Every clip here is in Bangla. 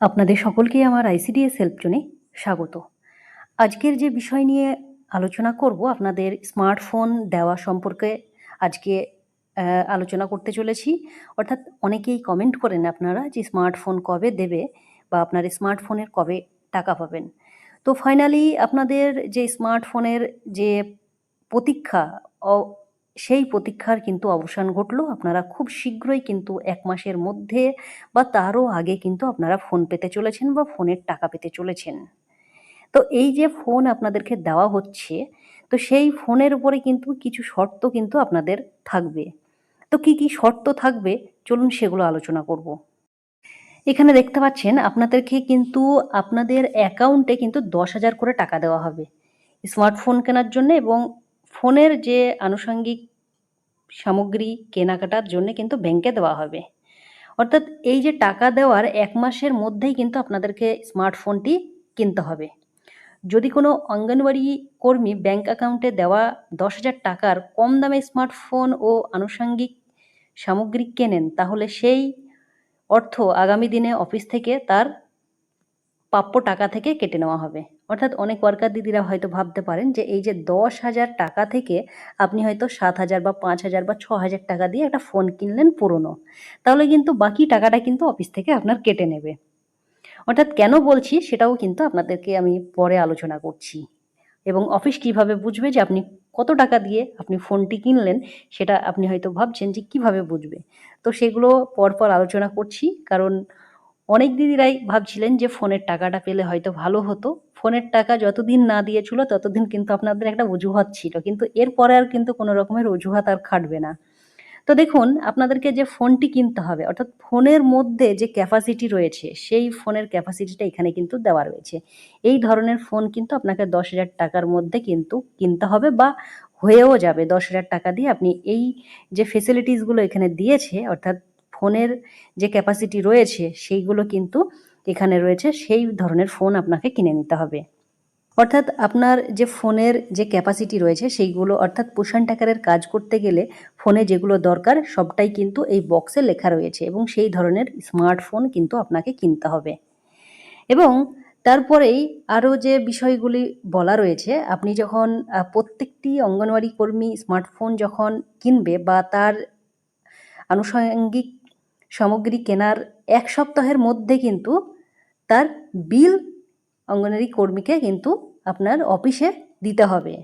আপনাদের সকলকেই আমার আইসিডিএস হেল্প জোনে স্বাগত। আজকের যে বিষয় নিয়ে আলোচনা করব, আপনাদের স্মার্টফোন দেওয়া সম্পর্কে আজকে আলোচনা করতে চলেছি। অর্থাৎ অনেকেই কমেন্ট করেন আপনারা যে স্মার্টফোন কবে দেবে বা আপনার স্মার্টফোনের কবে টাকা পাবেন। তো ফাইনালি আপনাদের যে স্মার্টফোনের যে প্রতীক্ষা সেই প্রতীক্ষার কিন্তু অবসান ঘটলো। আপনারা খুব শীঘ্রই কিন্তু এক মাসের মধ্যে বা তারও আগে কিন্তু আপনারা ফোন পেতে চলেছেন বা ফোনের টাকা পেতে চলেছেন। তো এই যে ফোন আপনাদেরকে দেওয়া হচ্ছে, তো সেই ফোনের উপরে কিন্তু কিছু শর্ত কিন্তু আপনাদের থাকবে। তো কি কি শর্ত থাকবে? চলুন সেগুলো আলোচনা করব। এখানে দেখতে পাচ্ছেন, আপনাদেরকে কিন্তু আপনাদের অ্যাকাউন্টে কিন্তু দশ হাজার করে টাকা দেওয়া হবে। স্মার্টফোন কেনার জন্য এবং ফোনের যে আনুষঙ্গিক সামগ্রী কেনাকাটার জন্য কিন্তু ব্যাংকে দেওয়া হবে। অর্থাৎ এই যে টাকা দেওয়ার এক মাসের মধ্যেই কিন্তু আপনাদেরকে স্মার্টফোনটি কিনতে হবে। যদি কোনো অঙ্গনওয়াড়ি কর্মী ব্যাংক অ্যাকাউন্টে দেওয়া দশ হাজার টাকার কম দামে স্মার্টফোন ও আনুষঙ্গিক সামগ্রী কেনেন, তাহলে সেই অর্থ আগামী দিনে অফিস থেকে তার প্রাপ্য টাকা থেকে কেটে নেওয়া হবে। অর্থাৎ অনেক ওয়ার্কার দিদিরা হয়তো ভাবতে পারেন যে এই যে দশ হাজার টাকা থেকে আপনি হয়তো সাত হাজার বা পাঁচ হাজার বা ছ হাজার টাকা দিয়ে একটা ফোন কিনলেন পুরনো। তাহলে কিন্তু বাকি টাকাটা কিন্তু অফিস থেকে আপনার কেটে নেবে। অর্থাৎ কেন বলছি সেটাও কিন্তু আপনাদেরকে আমি পরে আলোচনা করছি। এবং অফিস কীভাবে বুঝবে যে আপনি কত টাকা দিয়ে আপনি ফোনটি কিনলেন, সেটা আপনি হয়তো ভাবছেন যে কীভাবে বুঝবে। তো সেগুলো পরপর আলোচনা করছি, কারণ অনেক দিদিরাই ভাবছিলেন যে ফোনের টাকাটা পেলে হয়তো ভালো হতো। ফোনের টাকা যতদিন না দিয়েছিল, ততদিন কিন্তু আপনাদের একটা অজুহাত ছিল। কিন্তু এরপরে আর কিন্তু কোনো রকমের অজুহাত আর খাটবে না। তো দেখুন, আপনাদেরকে যে ফোনটি কিনতে হবে, অর্থাৎ ফোনের মধ্যে যে ক্যাপাসিটি রয়েছে, সেই ফোনের ক্যাপাসিটিটা এখানে কিন্তু দেওয়া রয়েছে। এই ধরনের ফোন কিন্তু আপনাকে দশ হাজার টাকার মধ্যে কিন্তু কিনতে হবে বা হয়েও যাবে। দশ হাজার টাকা দিয়ে আপনি এই যে ফেসিলিটিসগুলো এখানে দিয়েছে, অর্থাৎ ফোনের যে ক্যাপাসিটি রয়েছে, সেইগুলো কিন্তু এখানে রয়েছে সেই ধরনের ফোন আপনাকে কিনে নিতে হবে। অর্থাৎ আপনার যে ফোনের যে ক্যাপাসিটি রয়েছে সেইগুলো অর্থাৎ পোষণ টাকারের কাজ করতে গেলে ফোনে যেগুলো দরকার সবটাই কিন্তু এই বক্সে লেখা রয়েছে এবং সেই ধরনের স্মার্টফোন কিন্তু আপনাকে কিনতে হবে। এবং তারপরেই আরও যে বিষয়গুলি বলা রয়েছে, আপনি যখন প্রত্যেকটি অঙ্গনওয়াড়ি কর্মী স্মার্টফোন যখন কিনবে বা তার আনুষঙ্গিক সামগ্রী কেনার এক সপ্তাহের মধ্যে কিন্তু তার বিল অঙ্গনারী কর্মীকে কিন্তু আপনার অফিসে দিতে হবে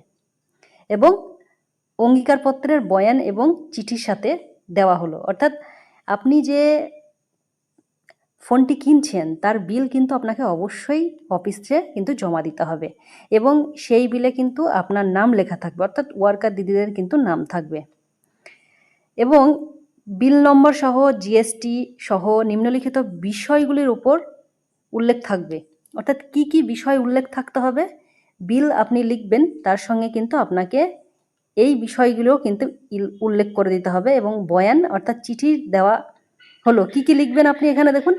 এবং অঙ্গীকারপত্রের বয়ান এবং চিঠির সাথে দেওয়া হলো। অর্থাৎ আপনি যে ফোনটি কিনছেন, তার বিল কিন্তু আপনাকে অবশ্যই অফিসে কিন্তু জমা দিতে হবে এবং সেই বিলে কিন্তু আপনার নাম লেখা থাকবে। অর্থাৎ ওয়ার্কার দিদিদের কিন্তু নাম থাকবে। এবং বিল নম্বর সহ জিএসটি সহ নিম্নলিখিত বিষয়গুলির উপর উল্লেখ থাকবে। অর্থাৎ কি কি বিষয় উল্লেখ থাকতে হবে? বিল আপনি লিখবেন, তার সঙ্গে কিন্তু আপনাকে এই বিষয়গুলো কিন্তু উল্লেখ করে দিতে হবে এবং বয়ান অর্থাৎ চিঠি দেওয়া হলো। কি কি লিখবেন আপনি এখানে দেখুন।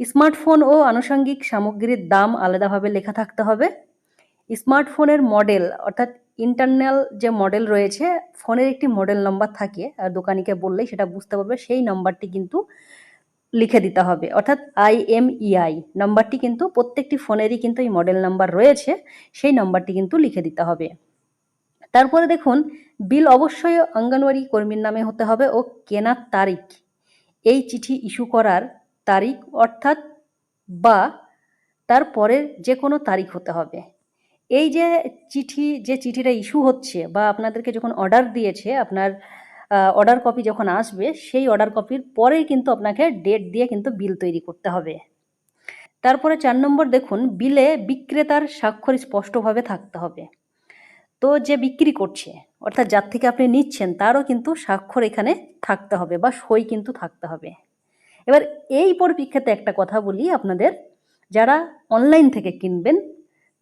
স্মার্টফোন ও আনুষঙ্গিক সামগ্রীর দাম আলাদাভাবে লেখা থাকতে হবে। স্মার্টফোনের মডেল অর্থাৎ ইন্টারনাল যে মডেল রয়েছে, ফোনের একটি মডেল নাম্বার থাকে, আর দোকানিকে বললেই সেটা বুঝতে পারবে, সেই নাম্বারটি কিন্তু লিখে দিতে হবে। অর্থাৎ আইএমইআই নাম্বারটি কিন্তু প্রত্যেকটি ফোনেরই কিন্তু এই মডেল নাম্বার রয়েছে, সেই নাম্বারটি কিন্তু লিখে দিতে হবে। তারপরে দেখুন, বিল অবশ্যই অঙ্গনওয়াড়ি কর্মীর নামে হতে হবে ও কেনার তারিখ। এই চিঠি ইস্যু করার তারিখ, অর্থাৎ বা তার পরের যে কোনো তারিখ হতে হবে। এই যে চিঠি, যে চিঠিটা ইস্যু হচ্ছে বা আপনাদেরকে যখন অর্ডার দিয়েছে, আপনার অর্ডার কপি যখন আসবে, সেই অর্ডার কপির পরেই কিন্তু আপনাকে ডেট দিয়ে কিন্তু বিল তৈরি করতে হবে। তারপরে চার নম্বর দেখুন বিলে বিক্রেতার স্বাক্ষর স্পষ্টভাবে থাকতে হবে। তো যে বিক্রি করছে, অর্থাৎ যার থেকে আপনি নিচ্ছেন, তারও কিন্তু স্বাক্ষর এখানে থাকতে হবে বা সই কিন্তু থাকতে হবে। এবার এই পরিপ্রেক্ষিতে একটা কথা বলি আপনাদের, যারা অনলাইন থেকে কিনবেন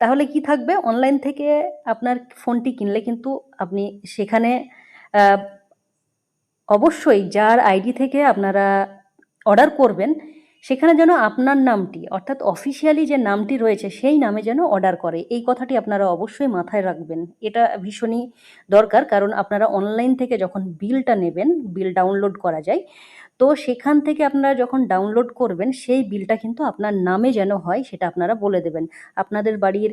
তাহলে কি থাকবে? অনলাইন থেকে আপনার ফোনটি কিনলে কিন্তু আপনি সেখানে অবশ্যই যার আইডি থেকে আপনারা অর্ডার করবেন, সেখানে যেন আপনার নামটি, অর্থাৎ অফিসিয়ালি যে নামটি রয়েছে, সেই নামে যেন অর্ডার করে। এই কথাটি আপনারা অবশ্যই মাথায় রাখবেন। এটা ভীষণই দরকার, কারণ আপনারা অনলাইন থেকে যখন বিলটা নেবেন বিল ডাউনলোড করা যায় তো সেখান থেকে আপনারা যখন ডাউনলোড করবেন, সেই বিলটা কিন্তু আপনার নামে যেন হয় সেটা আপনারা বলে দেবেন। আপনাদের বাড়ির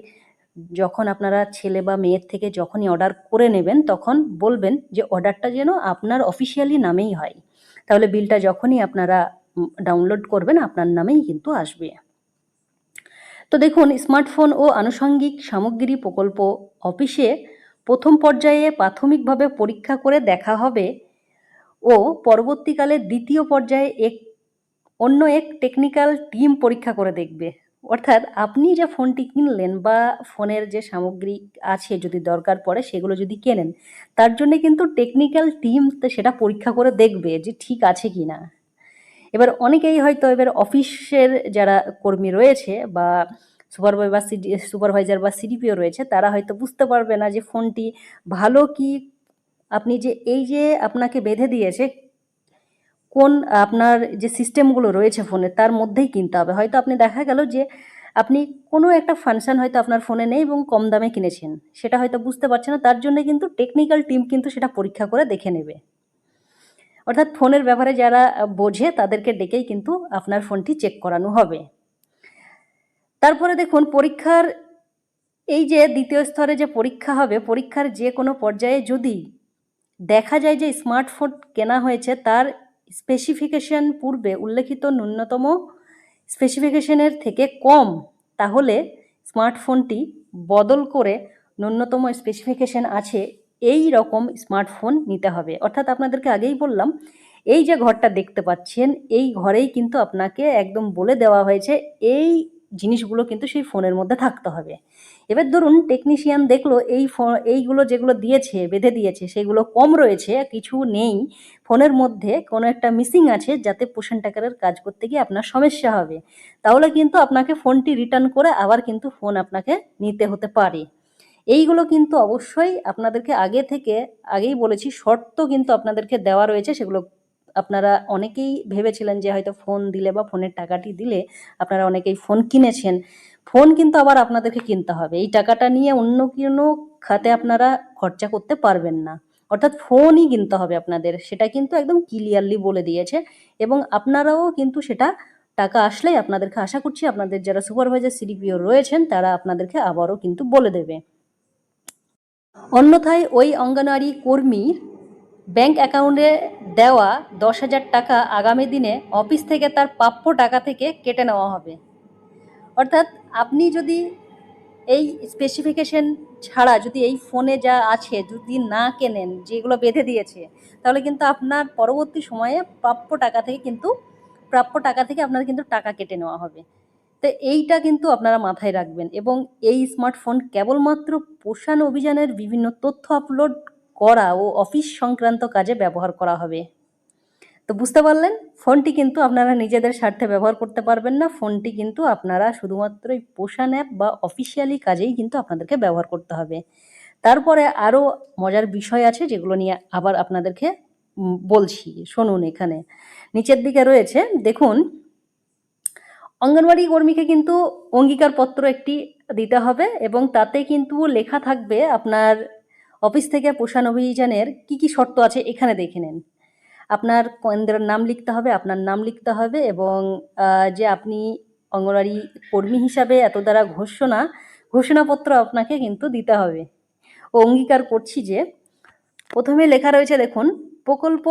যখন আপনারা ছেলে বা মেয়ের থেকে যখনই অর্ডার করে নেবেন, তখন বলবেন যে অর্ডারটা যেন আপনার অফিসিয়ালি নামেই হয়। তাহলে বিলটা যখনই আপনারা ডাউনলোড করবেন, আপনার নামেই কিন্তু আসবে। তো দেখুন স্মার্টফোন ও আনুষঙ্গিক সামগ্রী প্রকল্প অফিসে প্রথম পর্যায়ে প্রাথমিকভাবে পরীক্ষা করে দেখা হবে ও পরবর্তীকালে দ্বিতীয় পর্যায়ে এক, অন্য এক টেকনিক্যাল টিম পরীক্ষা করে দেখবে। অর্থাৎ আপনি যে ফোনটি কিনলেন বা ফোনের যে সামগ্রী আছে যদি দরকার পড়ে সেগুলো যদি কেনেন, তার জন্য কিন্তু টেকনিক্যাল টিম সেটা পরীক্ষা করে দেখবে যে ঠিক আছে কি না এবার অনেকেই হয়তো এবার অফিসের যারা কর্মী রয়েছে বা সুপারভাই বা সুপারভাইজার বা সিডিপিও রয়েছে, তারা হয়তো বুঝতে পারবে না যে ফোনটি ভালো কি আপনি যে এই যে আপনাকে বেঁধে দিয়েছে, কোন আপনার যে সিস্টেমগুলো রয়েছে ফোনে, তার মধ্যেই কিনতে হবে। হয়তো আপনি দেখা গেল যে আপনি কোনো একটা ফাংশন হয়তো আপনার ফোনে নেই এবং কম দামে কিনেছেন। সেটা হয়তো বুঝতে পারছে না, তার জন্য কিন্তু টেকনিক্যাল টিম কিন্তু সেটা পরীক্ষা করে দেখে নেবে। অর্থাৎ ফোনের ব্যাপারে যারা বোঝে, তাদেরকে ডেকেই কিন্তু আপনার ফোনটি চেক করানো হবে। তারপরে দেখুন, পরীক্ষার এই যে দ্বিতীয় স্তরে যে পরীক্ষা হবে, পরীক্ষার যে কোনো পর্যায়ে যদি দেখা যায় যে স্মার্টফোন কেনা হয়েছে, তার স্পেসিফিকেশন পূর্বে উল্লেখিত ন্যূনতম স্পেসিফিকেশনের থেকে কম। তাহলে স্মার্টফোনটি বদল করে ন্যূনতম স্পেসিফিকেশন আছে, এই রকম স্মার্টফোন নিতে হবে। অর্থাৎ আপনাদেরকে আগেই বললাম, এই যে ঘরটা দেখতে পাচ্ছেন, এই ঘরেই কিন্তু আপনাকে একদম বলে দেওয়া হয়েছে, এই জিনিসগুলো কিন্তু সেই ফোনের মধ্যে থাকতে হবে। এবার ধরুন টেকনিশিয়ান দেখল এই এইগুলো যেগুলো দিয়েছে, বেঁধে দিয়েছে, সেগুলো কম রয়েছে, কিছু নেই, ফোনের মধ্যে কোনো একটা মিসিং আছে, যাতে পোষণ টাকারের কাজ করতে গিয়ে আপনার সমস্যা হবে। তাহলে কিন্তু আপনাকে ফোনটি রিটার্ন করে আবার কিন্তু ফোন আপনাকে নিতে হতে পারে। এইগুলো কিন্তু অবশ্যই আপনাদেরকে আগে থেকে, আগেই বলেছি, শর্ত কিন্তু আপনাদেরকে দেওয়া রয়েছে, সেগুলো আপনারা অনেকেই ভেবেছিলেন যে হয়তো ফোন দিলে বা ফোনের টাকাটি দিলে আপনারা অনেকেই ফোন কিনেছেন। ফোন কিন্তু আবার আপনাদেরকে কিনতে হবে। এই টাকাটা নিয়ে অন্য কোনো খাতে আপনারা খরচা করতে পারবেন না। অর্থাৎ ফোনই কিনতে হবে আপনাদের। সেটা কিন্তু একদম ক্লিয়ারলি বলে দিয়েছে এবং আপনারাও কিন্তু সেটা টাকা আসলেই আপনাদেরকে আশা করছি আপনাদের যারা সুপারভাইজার সিডিপিও রয়েছেন তারা আপনাদেরকে আবারও কিন্তু বলে দেবে। অন্যথায় ওই অঙ্গনওয়াড়ি কর্মীর ব্যাংক অ্যাকাউন্টে দেওয়া দশ হাজার টাকা আগামী দিনে অফিস থেকে তার প্রাপ্য টাকা থেকে কেটে নেওয়া হবে। অর্থাৎ আপনি যদি এই স্পেসিফিকেশন ছাড়া যদি এই ফোনে যা আছে, যদি না কেনেন, যেগুলো বেঁধে দিয়েছে, তাহলে কিন্তু আপনার পরবর্তী সময়ে প্রাপ্য টাকা থেকে কিন্তু, প্রাপ্য টাকা থেকে আপনার কিন্তু টাকা কেটে নেওয়া হবে। তো এইটা কিন্তু আপনারা মাথায় রাখবেন এবং এই স্মার্টফোন কেবলমাত্র পোষণ অভিযানের বিভিন্ন তথ্য আপলোড করা ও অফিস সংক্রান্ত কাজে ব্যবহার করা হবে। তো বুঝতে পারলেন? ফোনটি কিন্তু আপনারা নিজেদের স্বার্থে ব্যবহার করতে পারবেন না। ফোনটি কিন্তু আপনারা শুধুমাত্র এই পোষণ অ্যাপ বা অফিসিয়ালি কাজেই কিন্তু আপনাদেরকে ব্যবহার করতে হবে। তারপরে আরও মজার বিষয় আছে যেগুলো নিয়ে আবার আপনাদেরকে বলছি। শুনুন এখানে। নিচের দিকে রয়েছে, দেখুন, অঙ্গনওয়াড়ি কর্মীকে কিন্তু অঙ্গীকারপত্র একটি দিতে হবে এবং তাতে কিন্তু লেখা থাকবে আপনার অফিস থেকে পোষণ অভিযানের কি কি শর্ত আছে এখানে দেখে নেন। আপনার কেন্দ্রের নাম লিখতে হবে, আপনার নাম লিখতে হবে এবং যে আপনি অঙ্গনওয়াড়ি কর্মী হিসাবে এত দ্বারা ঘোষণা, ঘোষণাপত্র আপনাকে কিন্তু দিতে হবে। ও অঙ্গীকার করছি যে, প্রথমে লেখা রয়েছে দেখুন, প্রকল্প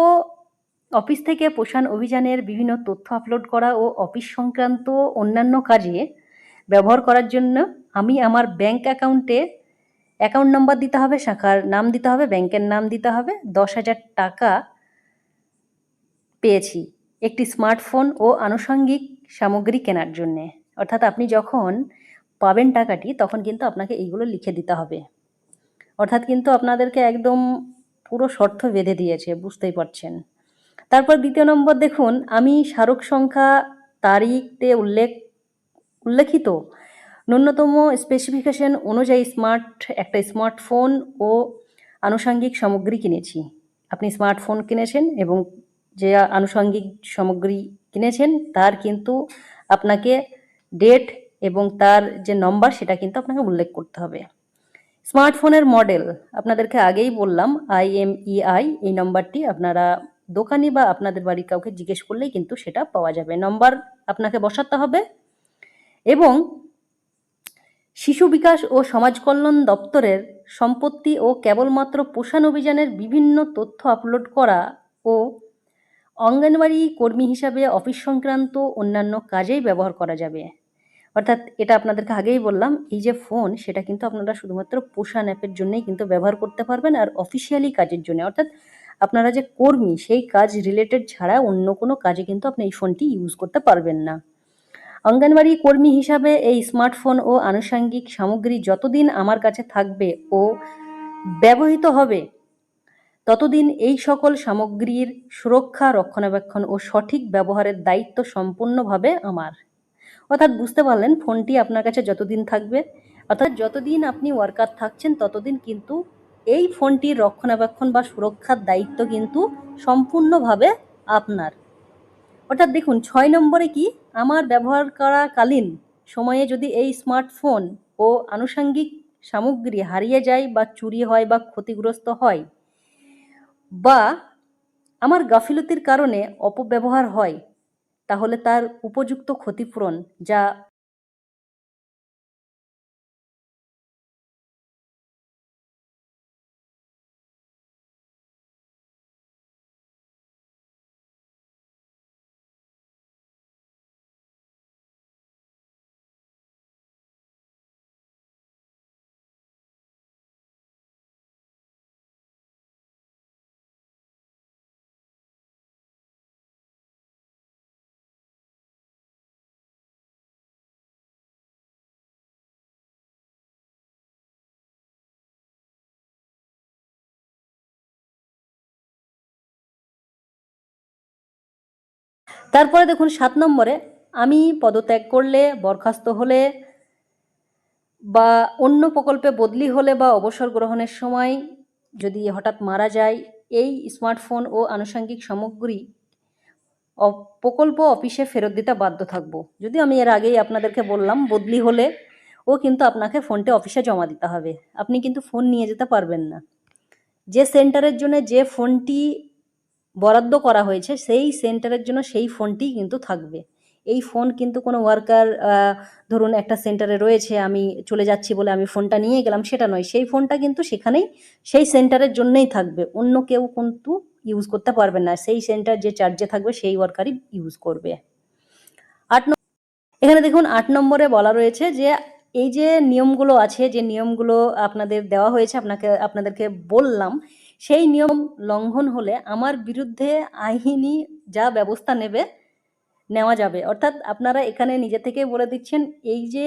অফিস থেকে পোষণ অভিযানের বিভিন্ন তথ্য আপলোড করা ও অফিস সংক্রান্ত অন্যান্য কাজে ব্যবহার করার জন্য আমি আমার ব্যাংক অ্যাকাউন্টে অ্যাকাউন্ট নাম্বার দিতে হবে, শাখার নাম দিতে হবে, ব্যাংকের নাম দিতে হবে। দশ হাজার টাকা পেয়েছি একটি স্মার্টফোন ও আনুষঙ্গিক সামগ্রী কেনার জন্যে। অর্থাৎ আপনি যখন পাবেন টাকাটি, তখন কিন্তু আপনাকে এইগুলো লিখে দিতে হবে। অর্থাৎ কিন্তু আপনাদেরকে একদম পুরো শর্ত বেঁধে দিয়েছে, বুঝতেই পারছেন। তারপর দ্বিতীয় নম্বর দেখুন, আমি স্মারক সংখ্যা তারিখতে উল্লেখ, উল্লেখিত ন্যূনতম স্পেসিফিকেশন অনুযায়ী স্মার্ট একটা স্মার্টফোন ও আনুষঙ্গিক সামগ্রী কিনেছি। আপনি স্মার্টফোন কিনেছেন এবং যে আনুষঙ্গিক সামগ্রী কিনেছেন, তার কিন্তু আপনাকে ডেট এবং তার যে নম্বর সেটা কিন্তু আপনাকে উল্লেখ করতে হবে। স্মার্টফোনের মডেল আপনাদেরকে আগেই বললাম আইএমইআই এই নম্বরটি আপনারা দোকানি বা আপনাদের বাড়ির কাউকে জিজ্ঞেস করলেই কিন্তু সেটা পাওয়া যাবে। নম্বর আপনাকে বসাতে হবে এবং শিশু বিকাশ ও সমাজ কল্যাণ দপ্তরের সম্পত্তি ও কেবলমাত্র পোষণ অভিযানের বিভিন্ন তথ্য আপলোড করা ও অঙ্গনওয়াড়ি কর্মী হিসাবে অফিস সংক্রান্ত অন্যান্য কাজেই ব্যবহার করা যাবে। অর্থাৎ এটা আপনাদেরকে আগেই বললাম, এই যে ফোন, সেটা কিন্তু আপনারা শুধুমাত্র পোষণ অ্যাপের জন্যই কিন্তু ব্যবহার করতে পারবেন আর অফিসিয়ালি কাজের জন্য। অর্থাৎ আপনারা যে কর্মী, সেই কাজ রিলেটেড ছাড়া অন্য কোনো কাজে কিন্তু আপনি এই ফোনটি ইউজ করতে পারবেন না। অঙ্গনওয়াড়ি কর্মী হিসাবে এই স্মার্টফোন ও আনুষঙ্গিক সামগ্রী যতদিন আমার কাছে থাকবে ও ব্যবহৃত হবে, ততদিন এই সকল সামগ্রীর সুরক্ষা, রক্ষণাবেক্ষণ ও সঠিক ব্যবহারের দায়িত্ব সম্পূর্ণভাবে আমার। অর্থাৎ বুঝতে পারলেন, ফোনটি আপনার কাছে যতদিন থাকবে, অর্থাৎ যতদিন আপনি ওয়ার্কার থাকছেন, ততদিন কিন্তু এই ফোনটির রক্ষণাবেক্ষণ বা সুরক্ষার দায়িত্ব কিন্তু সম্পূর্ণভাবে আপনার। অর্থাৎ দেখুন, ছয় নম্বরে কি? আমার ব্যবহার করাকালীন সময়ে যদি এই স্মার্টফোন ও আনুষঙ্গিক সামগ্রী হারিয়ে যায় বা চুরি হয় বা ক্ষতিগ্রস্ত হয় বা আমার গাফিলতির কারণে অপব্যবহার হয়, তাহলে তার উপযুক্ত ক্ষতিপূরণ যা তারপরে দেখুন সাত নম্বরে, আমি পদত্যাগ করলে, বরখাস্ত হলে বা অন্য প্রকল্পে বদলি হলে বা অবসর গ্রহণের সময় যদি হঠাৎ মারা যায়, এই স্মার্টফোন ও আনুষঙ্গিক সামগ্রী প্রকল্প অফিসে ফেরত দিতে বাধ্য থাকব। যদি আমি এর আগেই আপনাদেরকে বললাম, বদলি হলে ও কিন্তু আপনাকে ফোনটা অফিসে জমা দিতে হবে। আপনি কিন্তু ফোন নিয়ে যেতে পারবেন না। যে সেন্টারের জন্য যে ফোনটি বরাদ্দ করা হয়েছে, সেই সেন্টারের জন্য সেই ফোনটিই কিন্তু থাকবে। এই ফোন কিন্তু কোনো ওয়ার্কার ধরুন একটা সেন্টারে রয়েছে, আমি চলে যাচ্ছি বলে আমি ফোনটা নিয়ে গেলাম, সেটা নয়। সেই ফোনটা কিন্তু সেখানেই, সেই সেন্টারের জন্যই থাকবে। অন্য কেউ কিন্তু ইউজ করতে পারবে না। সেই সেন্টার যে চার্জে থাকবে, সেই ওয়ার্কারই ইউজ করবে। আট এখানে দেখুন, আট নম্বরে বলা রয়েছে যে, এই যে নিয়মগুলো আছে, যে নিয়মগুলো আপনাদের দেওয়া হয়েছে, আপনাকে, আপনাদেরকে বললাম সেই নিয়ম লঙ্ঘন হলে আমার বিরুদ্ধে আইনি যা ব্যবস্থা নেবে, নেওয়া যাবে। অর্থাৎ আপনারা এখানে নিজে থেকে বলে দিচ্ছেন, এই যে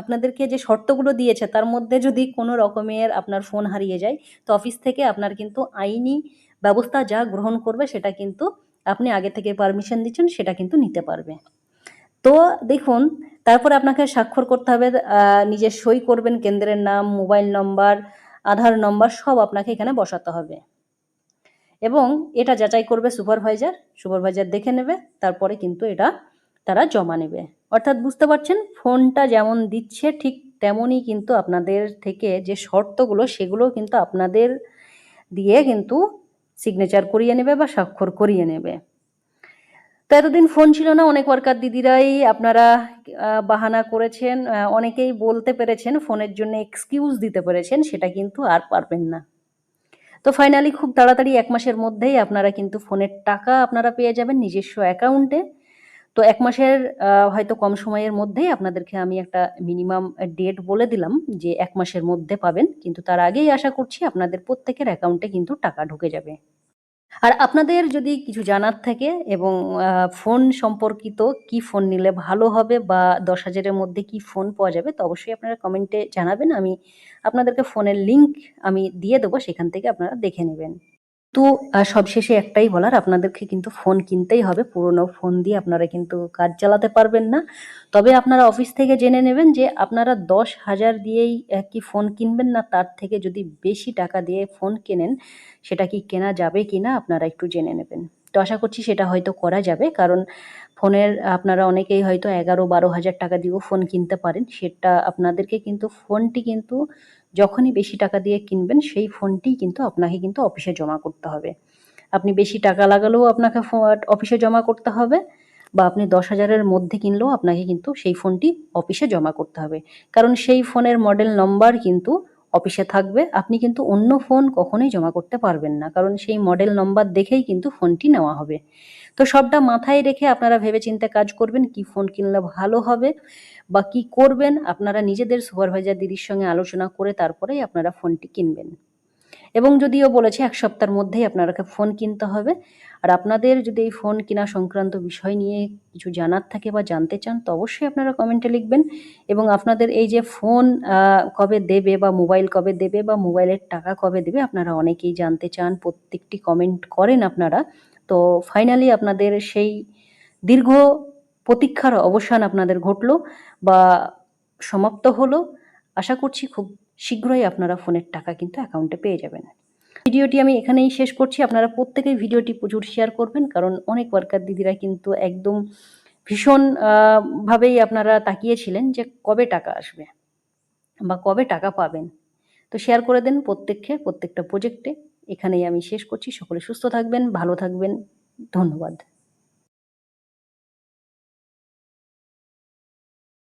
আপনাদেরকে যে শর্তগুলো দিয়েছে, তার মধ্যে যদি কোনো রকমের আপনার ফোন হারিয়ে যায়, তো অফিস থেকে আপনার কিন্তু আইনি ব্যবস্থা যা গ্রহণ করবে, সেটা কিন্তু আপনি আগে থেকে পারমিশন দিচ্ছেন, সেটা কিন্তু নিতে পারবে। তো দেখুন, তারপরে আপনাকে স্বাক্ষর করতে হবে নিজের সই করবেন কেন্দ্রের নাম, মোবাইল নম্বর আধার নম্বর সব আপনাকে এখানে বসাতে হবে। এবং এটা যাচাই করবে সুপারভাইজার সুপারভাইজার দেখে নেবে, তারপরে কিন্তু এটা তারা জমা নেবে। অর্থাৎ বুঝতে পারছেন, ফোনটা যেমন দিচ্ছে ঠিক তেমনই কিন্তু আপনাদের থেকে যে শর্তগুলো সেগুলো কিন্তু আপনাদের দিয়ে কিন্তু সিগনেচার করিয়ে নেবে বা স্বাক্ষর করিয়ে নেবে। তো এতদিন ফোন ছিল না, অনেক ওয়ার্কার দিদিরাই আপনারা বাহানা করেছেন অনেকেই বলতে পেরেছেন, ফোনের জন্য এক্সকিউজ দিতে পেরেছেন, সেটা কিন্তু আর পারবেন না। তো ফাইনালি খুব তাড়াতাড়ি এক মাসের মধ্যেই আপনারা কিন্তু ফোনের টাকা আপনারা পেয়ে যাবেন নিজস্ব অ্যাকাউন্টে তো এক মাসের হয়তো কম সময়ের মধ্যেই আপনাদেরকে আমি একটা মিনিমাম ডেট বলে দিলাম, যে এক মাসের মধ্যে পাবেন। কিন্তু তার আগেই আশা করছি আপনাদের প্রত্যেকের অ্যাকাউন্টে কিন্তু টাকা ঢুকে যাবে। আর আপনাদের যদি কিছু জানার থাকে এবং ফোন সম্পর্কিত কি ফোন নিলে ভালো হবে বা দশ হাজারের মধ্যে কি ফোন পাওয়া যাবে, তো অবশ্যই আপনারা কমেন্টে জানাবেন। আমি আপনাদেরকে ফোনের লিংক আমি দিয়ে দেবো, সেখান থেকে আপনারা দেখে নেবেন। তো সবশেষে একটাই বলার, আপনাদেরকে কিন্তু ফোন কিনতেই হবে। পুরনো ফোন দিয়ে আপনারা কিন্তু কাজ চালাতে পারবেন না। তবে আপনারা অফিস থেকে জেনে নেবেন যে, আপনারা দশ হাজার দিয়েই কি ফোন কিনবেন না? তার থেকে যদি বেশি টাকা দিয়ে ফোন কেনেন, সেটা কি কেনা যাবে কি না আপনারা একটু জেনে নেবেন। তো আশা করছি সেটা হয়তো করা যাবে। কারণ ফোনের, আপনারা অনেকেই হয়তো এগারো বারো হাজার টাকা দিয়েও ফোন কিনতে পারেন। সেটা আপনাদেরকে কিন্তু, ফোনটি কিন্তু যখনই বেশি টাকা দিয়ে কিনবেন, সেই ফোনটি কিন্তু আপনাকে কিন্তু অফিসে জমা করতে হবে। আপনি বেশি টাকা লাগালেও আপনাকে অফিসে জমা করতে হবে বা আপনি দশ হাজারের মধ্যে কিনলেও আপনাকে কিন্তু সেই ফোনটি অফিসে জমা করতে হবে। কারণ সেই ফোনের মডেল নম্বর কিন্তু অফিসে থাকবে, আপনি কিন্তু অন্য ফোন কখনোই জমা করতে পারবেন না। কারণ সেই মডেল নম্বর দেখেই কিন্তু ফোনটি নেওয়া হবে। তো সবটা মাথায় রেখে আপনারা ভেবে ভেবেচিন্তে কাজ করবেন, কি ফোন কিনলে ভালো হবে বা কি করবেন, আপনারা নিজেদের সুপারভাইজার দিদির সঙ্গে আলোচনা করে তারপরেই আপনারা ফোনটি কিনবেন। এবং যদিও বলেছে এক সপ্তাহের মধ্যেই আপনারাকে ফোন কিনতে হবে। আর আপনাদের যদি এই ফোন কেনা সংক্রান্ত বিষয় নিয়ে কিছু জানার থাকে বা জানতে চান, তো অবশ্যই আপনারা কমেন্টে লিখবেন। এবং আপনাদের এই যে ফোন কবে দেবে বা মোবাইল কবে দেবে বা মোবাইলের টাকা কবে দেবে, আপনারা অনেকেই জানতে চান, প্রত্যেকটি কমেন্ট করেন আপনারা। তো ফাইনালি আপনাদের সেই দীর্ঘ প্রতীক্ষার অবসান আপনাদের ঘটলো বা সমাপ্ত হলো। আশা করছি খুব শীঘ্রই আপনারা ফোনের টাকা কিন্তু অ্যাকাউন্টে পেয়ে যাবেন। ভিডিওটি আমি এখানেই শেষ করছি। আপনারা প্রত্যেকেই ভিডিওটি প্রচুর শেয়ার করবেন, কারণ অনেক ওয়ার্কার দিদিরা কিন্তু একদম ভীষণ ভাবেই আপনারা তাকিয়েছিলেন যে কবে টাকা আসবে বা কবে টাকা পাবেন। তো শেয়ার করে দেন প্রত্যেককে, প্রত্যেকটা প্রজেক্টে এখানেই আমি শেষ করছি। সকলে সুস্থ থাকবেন, ভালো থাকবেন। ধন্যবাদ।